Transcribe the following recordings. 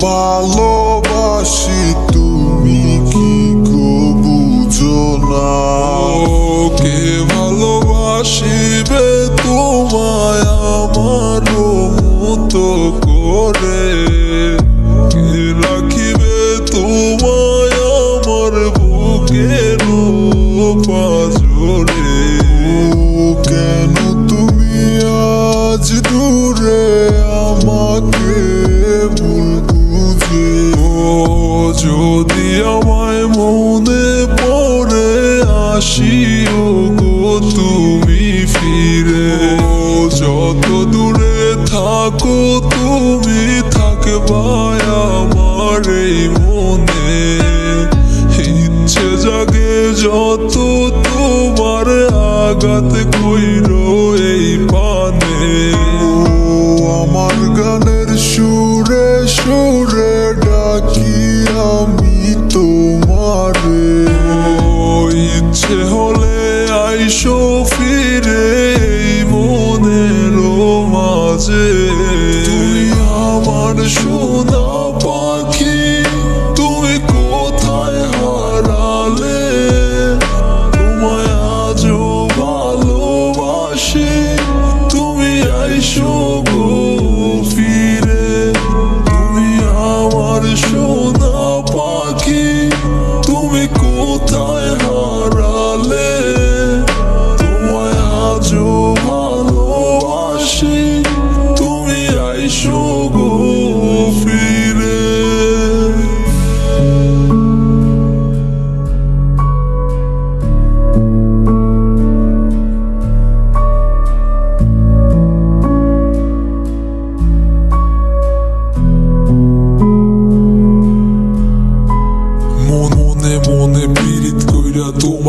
ভালোবাসি তুমি কি বুঝো না? কে ভালোবাসিবে তোমায় আমার মতো করে। আমায় মনে পড়ে আসিও গো তুমি ফিরে। যত দূরে থাকো তুমি থাকবায় আমার এই মনে। ইচ্ছে জাগে যত তোমার আঘাত কইর এই পানে আমার গানের সুরে সুরে ডাকি আমি। ইচ্ছে হলে আইসো ফিরে মনের মাঝে। তুই আমার সোনা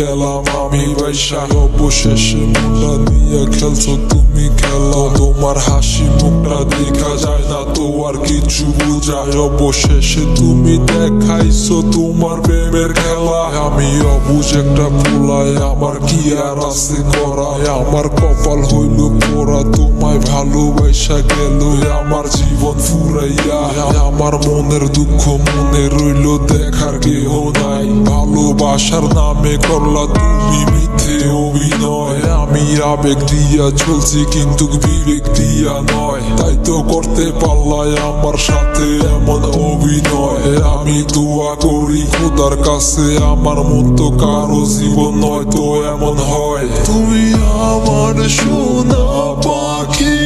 গেলাম আমি বাইসা অবশেষে মনটা নিয়ে খেলছো তুমি খেলা। তোমার হাসি মুখটা দেখা যায় না, তো আর কিছু বোঝায়। অবশেষে তুমি দেখাইছো তোমার প্রেমের খেলা। আমি অবুঝ একটা পোলায়, আমার কি আর আছে করায়? আমার কপাল হইল পোড়া, তোমায় ভালোবাসা গেল আমার জীবন ফুরাইয়া। আমার মনের দুঃখ মনে রইল দেখার কেহ নাই। ভালোবাসার নামে করলা তুমি মিথ্যে অভিনয়। আমি আবেগ দিয়া চলছি, কিন্তু বিবেক দিয়া নয়। তাই তো করতে পারলাই আমার সাথে এমন অভিনয়। আমি দোয়া করি, খোদার কাছে আমার মতো কারও জীবন নয় তো এমন হয়। তুমি আমার সোনা পাখি।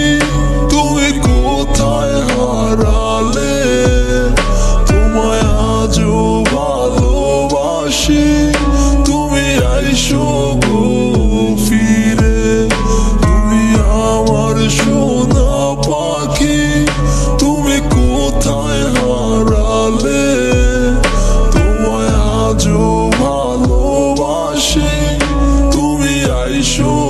তোমায়